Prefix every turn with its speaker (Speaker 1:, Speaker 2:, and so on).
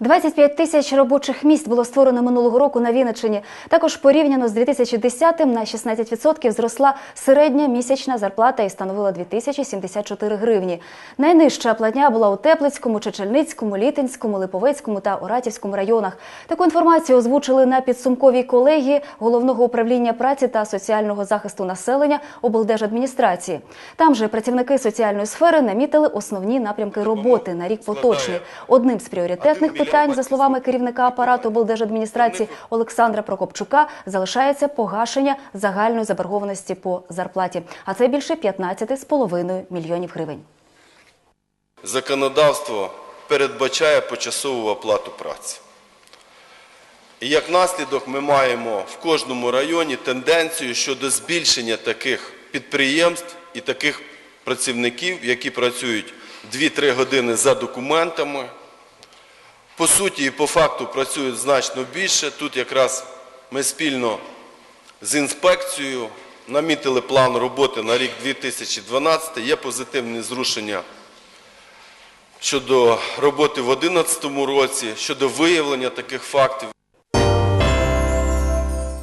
Speaker 1: 25 тисяч робочих місць було створено минулого року на Вінниччині. Також порівняно з 2010-м на 16% зросла середня місячна зарплата і становила 2074 гривні. Найнижча платня була у Теплицькому, Чечельницькому, Літинському, Липовецькому та Оратівському районах. Таку інформацію озвучили на підсумковій колегії Головного управління праці та соціального захисту населення облдержадміністрації. Там же працівники соціальної сфери намітили основні напрямки роботи на рік поточний. Одним з пріоритетних питань, за словами керівника апарату облдержадміністрації Олександра Прокопчука, залишається погашення загальної заборгованості по зарплаті. А це більше 15,5 мільйонів гривень.
Speaker 2: законодавство передбачає почасову оплату праці. І як наслідок ми маємо в кожному районі тенденцію щодо збільшення таких підприємств і таких працівників, які працюють 2-3 години за документами. По суті і по факту працюють значно більше. Тут якраз ми спільно з інспекцією намітили план роботи на рік 2012. Є позитивні зрушення щодо роботи в 2011 році, щодо виявлення таких фактів.